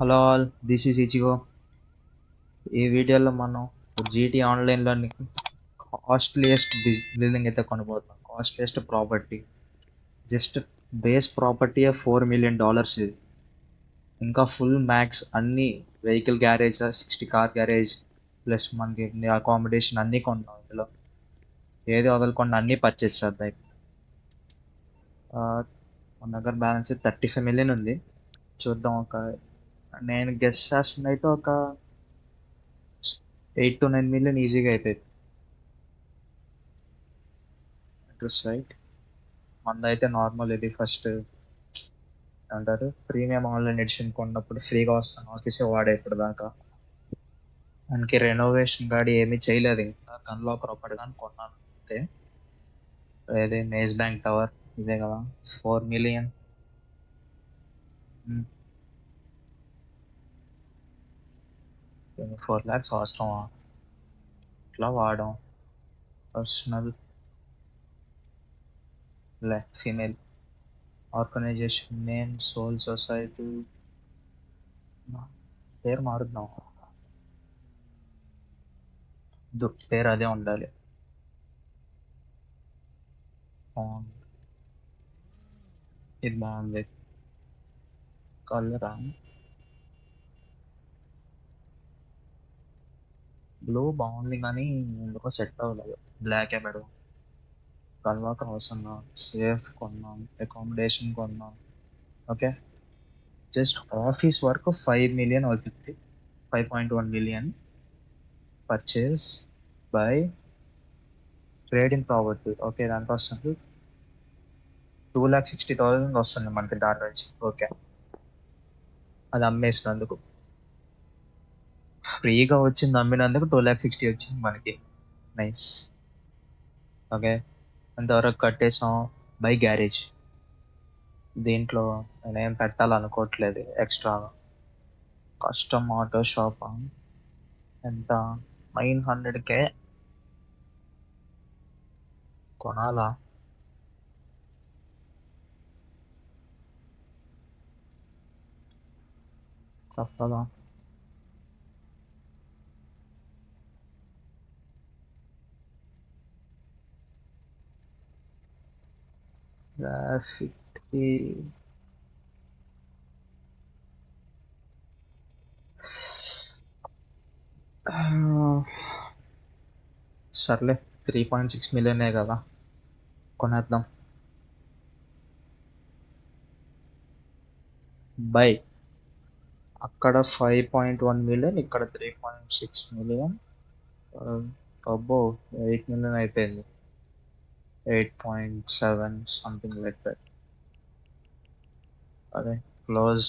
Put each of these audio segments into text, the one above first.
Hello all this is Ichigo ఈ వీడియోలో మనం జీటీ ఆన్లైన్లోని కాస్ట్లీయెస్ట్ బిల్డింగ్ అయితే కొనబోతున్నాం costliest property just base property four million dollars ఇది. ఇంకా ఫుల్ మ్యాక్స్ అన్ని vehicle garage sixty car garage plus మనకి అకామిడేషన్ అన్నీ కొన్నాం ఇందులో. ఏది వదలకుండా అన్నీ పర్చేస్ చేద్దాం మన దగ్గర బ్యాలెన్స్ థర్టీ ఫైవ్ మిలియన్ ఉంది. చూద్దాం ఒక నేను గెస్ట్ చేస్తుంది అయితే ఒక ఎయిట్ టు నైన్ మిలియన్ ఈజీగా అవుతుంది అడ్రస్ రైట్ మందైతే నార్మల్ ఇది ఫస్ట్ అంటారు ప్రీమియం ఆన్లైన్ ఎడిషన్ కొన్నప్పుడు ఫ్రీగా వస్తాను ఆఫీసే వాడే ఇప్పుడు దాకా మనకి రెనోవేషన్ గాడి ఏమీ చేయలేదు ఇంకా. కన్లాకర్ ఒకటి కానీ కొన్నాను అంతే. అదే నేస్ బ్యాంక్ టవర్ ఇదే కదా ఫోర్ మిలియన్ ఫోర్ ల్యాక్స్ అవసరమా ఇట్లా వాడాం పర్సనల్ లే female organization name soul society పేరు మారుద్దాం దు పేరు అదే ఉండాలి బాగుంది. ఇది బాగుంది కలరా బ్లూ బాగుంది కానీ ఎందుకో సెట్ అవ్వలేదు. బ్లాకే పెడదాం. కల్వాక అవసరం సేఫ్ కొన్నాం అకామిడేషన్ కొన్నాం ఓకే జస్ట్ ఆఫీస్ వరకు ఫైవ్ మిలియన్ అవుతుంది. Five point one million purchase buy trading property okay దానికి వస్తుంది. టూ ల్యాక్ సిక్స్టీ థౌసండ్ వస్తుంది మనకి దాని నుంచి. ఓకే అది అమ్మేసినందుకు. ఫ్రీగా వచ్చింది అమ్మినందుకు టూ ల్యాక్ సిక్స్టీ వచ్చింది మనకి. నైస్ ఓకే అంతవరకు కట్టేసాం. బై గ్యారేజ్ దీంట్లో నేనేం పెట్టాలనుకోవట్లేదు ఎక్స్ట్రా కస్టమ్ ఆటో షాప్ ఎంత? నైన్ హండ్రెడ్కే కొనాలా? తప్పదా గ్రాఫిక్ సర్లే త్రీ పాయింట్ సిక్స్ మిలియనే కదా. కొనేద్దాం. బై. అక్కడ ఫైవ్ పాయింట్ వన్ మిలియన్ ఇక్కడ త్రీ పాయింట్ సిక్స్ మిలియన్ అబ్బో ఎయిట్ మిలియన్ అయిపోయింది. Eight point seven something that అదే క్లోజ్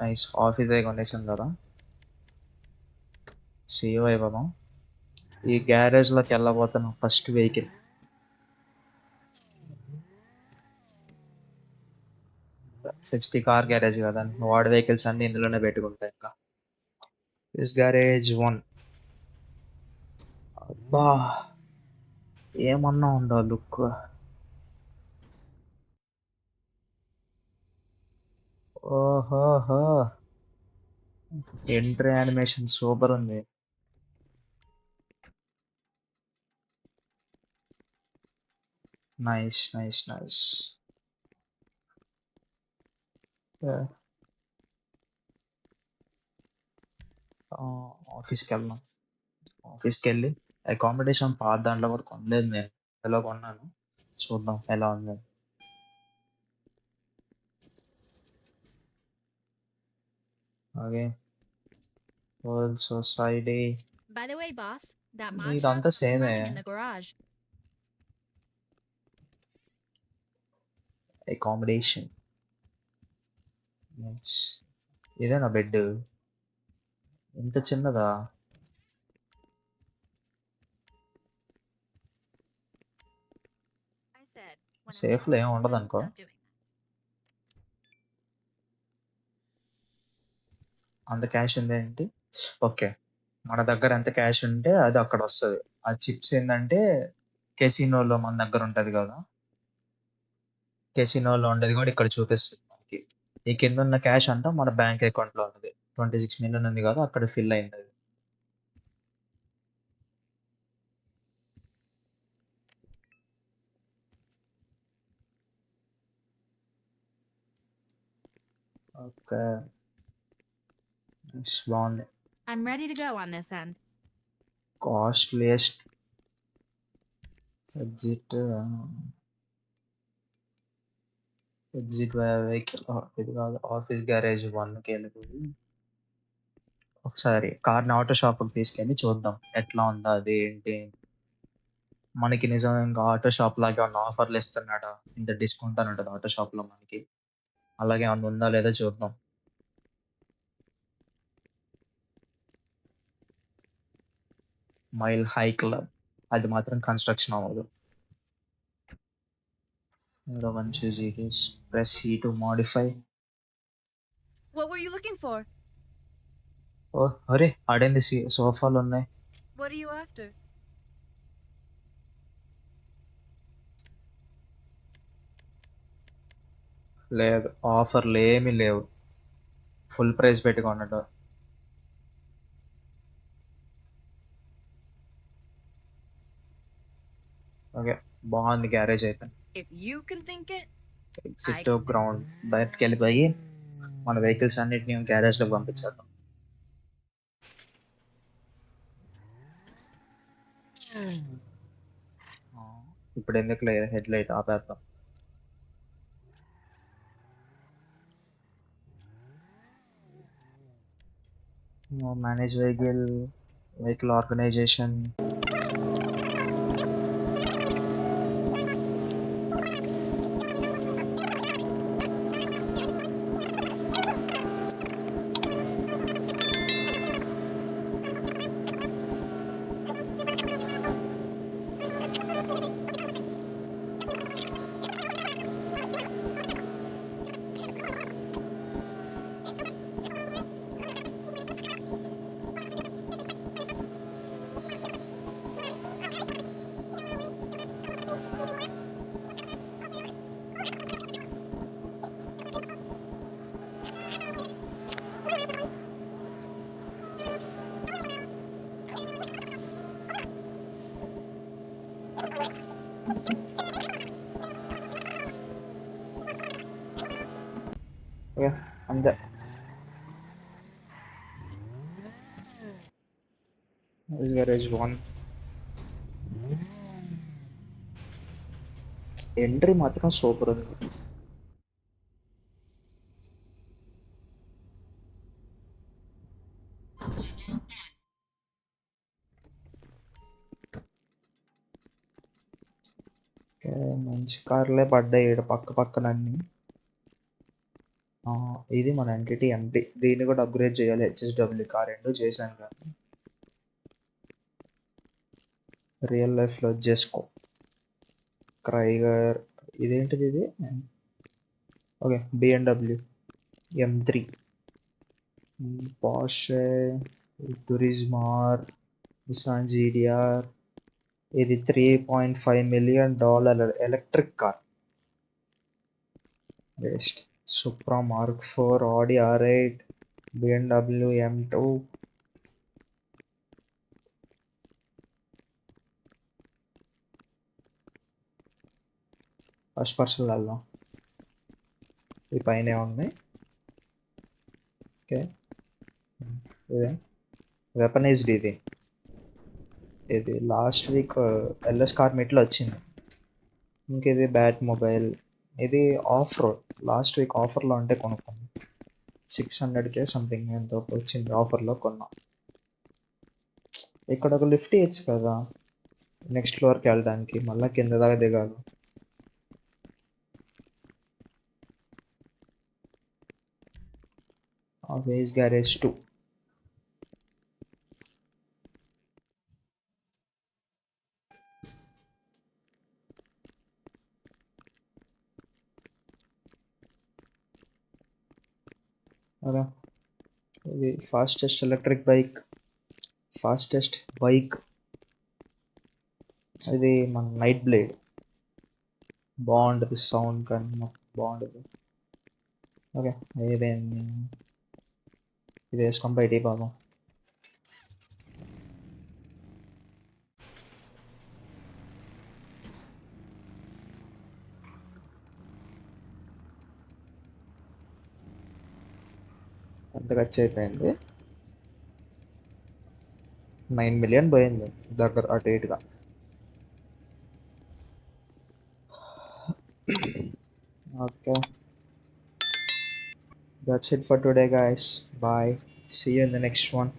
నైస్ ఆఫీస్ కొనేసాం కదా సేవ్ అయిపోదాం ఈ గ్యారేజ్లోకి వెళ్ళబోతున్నాం first vehicle sixty car garage కదా వార్డ్ వెహికల్స్ అన్ని ఇందులోనే పెట్టుకుంటాయి ఇంకా. దిస్ గ్యారేజ్ వన్ అబ్బా. ఏమన్నా ఉందా లుక్? ఓహోహో. ఎంట్రీ యానిమేషన్ సూపర్ ఉంది. Nice nice nice. ఆఫీస్కి వెళ్దాం. ఆఫీస్కి వెళ్ళి అకామిడేషన్ పాత దాంట్లో కూడా కొనలేదు నేను ఎలా కొన్నాను చూద్దాం ఎలా ఉంది అలాగే world society By the way, boss, that Need mod on the truck's same, running eh? in the garage. Accommodation ఇదేనా బెడ్ ఇంత చిన్నదా done, లో ఏం ఉండదు అనుకో. అంత క్యాష్ ఉంది ఏంటి? ఓకే. మన దగ్గర ఎంత క్యాష్ ఉంటే అది అక్కడ వస్తుంది. ఆ చిప్స్ ఏంటంటే కెసినోలో మన దగ్గర ఉంటుంది కదా. కెసినోలో ఉండేది కూడా ఇక్కడ చూపిస్తుంది మనకి. ఈ కింద ఉన్న క్యాష్ అంతా మన బ్యాంక్ అకౌంట్లో ఉన్నది ట్వంటీ సిక్స్ మిలియన్ ఉంది కదా అక్కడ ఫిల్ అయింది అది ఓకే Nice, బాగుంది I'm ready to go on this end. Costliest exit exit vehicle ఇది కాదు ఆఫీస్ గ్యారేజ్ వన్కి వెళ్ళిపోయి ఒకసారి కార్ని ఆటో షాప్కి తీసుకెళ్ళి చూద్దాం ఎట్లా ఉందా అది ఏంటి? మనకి నిజం ఇంకా ఆటో షాప్ లాగా ఏమన్నా ఆఫర్లు ఇస్తున్నాడా? ఇంత డిస్కౌంట్ అని ఉంటుంది ఆటో షాప్లో మనకి. అలాగే ఏమన్నా ఉందా లేదా చూద్దాం. Mile high club. అది మాత్రం కన్స్ట్రక్షన్ అవ్వదు. Press E to modify. What were you looking for? ఓ అరే ఆడేంది సి- సోఫాలు ఉన్నాయి What are you after? లేదు. ఆఫర్లు ఏమీ లేవు. ఫుల్ ప్రైస్ పెట్టుకున్నట్టు ఓకే. బాగుంది గ్యారేజ్ అయితే. ఎగ్జిట్ గ్రౌండ్ బయటకు వెళ్ళిపోయి మన వెహికల్స్ అన్నిటిని గ్యారేజ్లో పంపించేద్దాం. ఆ, ఇప్పుడు ఎందుకు లేదు హెడ్ లైట్ ఆపేద్దాం. Manage vehicle vehicle organization okay అంతే గ్యారేజ్ వన్ ఎంట్రీ మాత్రం సూపర్ ఉంది ఓకే, మంచి కార్లే పడ్డాయి ఈడ పక్క పక్కన అన్ని ఆ, ఇది మన ఎంటిటీ ఎంపీ దీన్ని కూడా అప్గ్రేడ్ చేయాలి. హెచ్ఎస్డబ్ల్యూ కార్ రెండు చేశాను కానీ రియల్ లైఫ్లో జెస్కో క్రైగర్ ఇదేంటిది ఇది? Okay BMW M three Porsche టూరిజ్మార్ Nissan GTR ఇది three point five million dollar electric car best Supra Mark four Audi R eight BMW M two first person వెళ్దాం. ఈ పైన ఉన్నాయి ఓకే ఇదే. వెపనైజ్డ్ ఇది ఇది లాస్ట్ వీక్ ఎల్ఎస్ కార్ మీట్లో వచ్చింది. ఇంక ఇది బ్యాట్ మొబైల్ ఇది ఆఫ్ రోడ్ లాస్ట్ వీక్ ఆఫర్లో ఉంటే కొనుక్కుంది సిక్స్ హండ్రెడ్కే సంథింగ్ ఎంతో వచ్చింది ఆఫర్లో కొన్నాం. ఇక్కడ ఒక లిఫ్ట్ ఇవ్వచ్చు కదా. నెక్స్ట్ ఫ్లోర్కి వెళ్ళడానికి మళ్ళీ కింద దాకా దిగాలి. వేస్ గ్యారేజ్ టూ. అలా. ఇది fastest electric bike fastest bike ఇది మన నైట్ బ్లేడ్ బాగుంటుంది సౌండ్ కానీ బాగుంటుంది ఓకే ఇది వేసుకొని బయటికి పోదాం. అంత ఖర్చు అయిపోయింది. నైన్ మిలియన్ పోయింది దగ్గర అటు ఇటుగా. Okay that's it for today guys. Bye. See you in the next one.